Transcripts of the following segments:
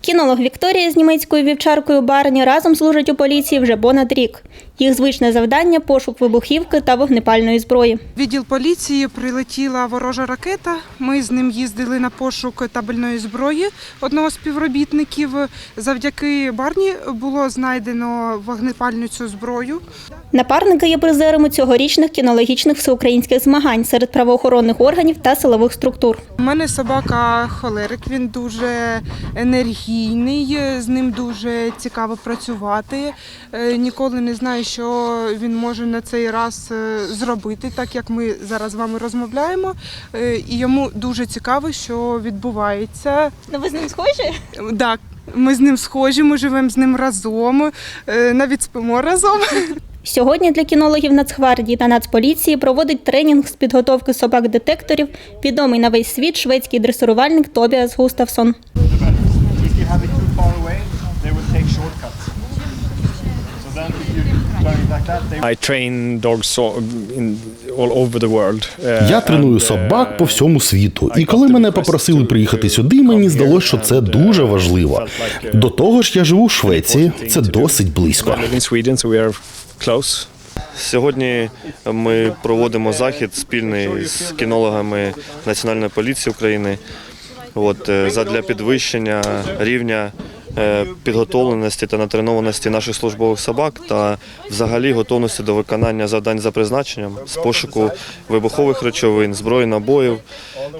Кінолог Вікторія з німецькою вівчаркою Барні разом служить у поліції вже понад рік. Їх звичне завдання пошук вибухівки та вогнепальної зброї. Відділ поліції прилетіла ворожа ракета. Ми з ним їздили на пошук табельної зброї одного з співробітників. Завдяки Барні було знайдено вогнепальну цю зброю. Напарники є призерами цьогорічних кінологічних всеукраїнських змагань серед правоохоронних органів та силових структур. У мене собака холерик. Він дуже енергійний, з ним дуже цікаво працювати. Е, Ніколи не знаю, що він може на цей раз е, зробити, так як ми зараз з вами розмовляємо. Е, І йому дуже цікаво, що відбувається. Ну ви з ним схожі? Так, ми з ним схожі, ми живемо з ним разом, е, навіть спимо разом. Сьогодні для кінологів Нацгвардії та Нацполіції проводить тренінг з підготовки собак-детекторів відомий на весь світ шведський дресирувальник Тобіас Густавсон. So then if you Uh, Я треную uh, собак по всьому світу, і коли мене попросили приїхати сюди, мені здалося, що це дуже важливо. До того ж, я живу в Швеції, це досить близько. Сьогодні ми проводимо захід спільний з кінологами Національної поліції України. От е, задля підвищення рівня підготовленості та натренованості наших службових собак та взагалі готовності до виконання завдань за призначенням з пошуку вибухових речовин, зброї, набоїв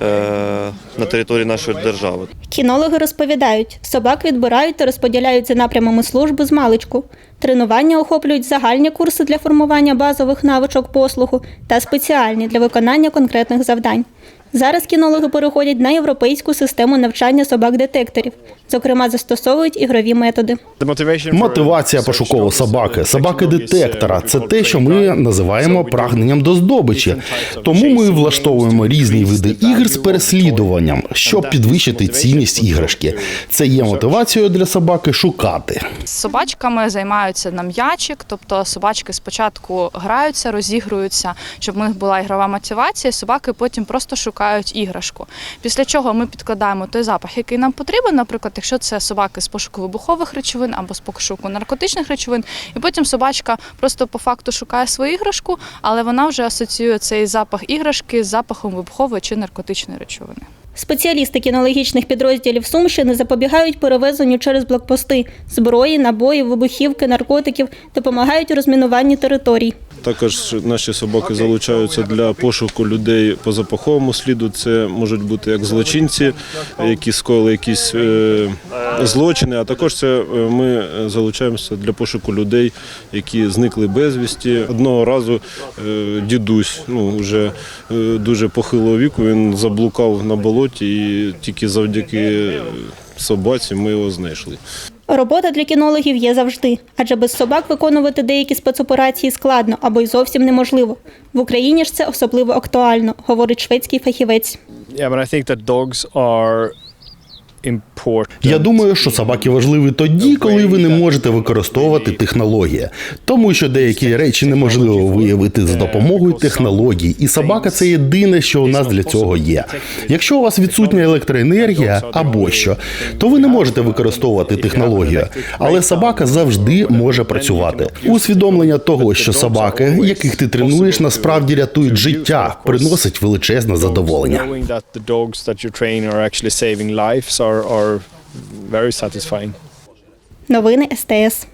е, на території нашої держави. Кінологи розповідають, собак відбирають та розподіляють за напрямами служби з маличку. Тренування охоплюють загальні курси для формування базових навичок послуху та спеціальні для виконання конкретних завдань. Зараз кінологи переходять на європейську систему навчання собак-детекторів. Зокрема, застосовують ігрові методи. Мотивація search пошукового собаки, собаки-детектора це те, що ми називаємо прагненням до здобичі. Тому ми влаштовуємо різні види ігр з переслідуванням, щоб підвищити цінність іграшки. Це є мотивацією для собаки шукати. З собачками займаються на м'ячик, тобто собачки спочатку граються, розігруються, щоб у них була ігрова мотивація. Собаки потім просто шукають іграшку. Після чого ми підкладаємо той запах, який нам потрібен. Наприклад, якщо це собаки з пошуку вибухових речовин або з пошуку наркотичних речовин, і потім собачка просто по факту шукає свою іграшку, але вона вже асоціює цей запах іграшки з запахом вибухової чи наркотичної речовини. Спеціалісти кінологічних підрозділів Сумщини запобігають перевезенню через блокпости зброї, набоїв, вибухівки, наркотиків, допомагають у розмінуванні територій. Також наші собаки залучаються для пошуку людей по запаховому сліду. Це можуть бути як злочинці, які скоїли якісь е, злочини. А також це е, ми залучаємося для пошуку людей, які зникли безвісті. Одного разу е, дідусь, ну вже дуже похилого віку, він заблукав на болоті, і тільки завдяки собаці ми його знайшли. Робота для кінологів є завжди, адже без собак виконувати деякі спецоперації складно або й зовсім неможливо. В Україні ж це особливо актуально, говорить шведський фахівець. Yeah, but I think that dogs are. Я думаю, що собаки важливі тоді, коли ви не можете використовувати технології, тому що деякі речі неможливо виявити за допомогою технологій, і собака це єдине, що у нас для цього є. Якщо у вас відсутня електроенергія або що, то ви не можете використовувати технологію, але собака завжди може працювати. Усвідомлення того, що собаки, яких ти тренуєш, насправді рятують життя, приносить величезне задоволення. Knowing that the dogs that you train are actually saving lives are, are very satisfying. Новини СТС.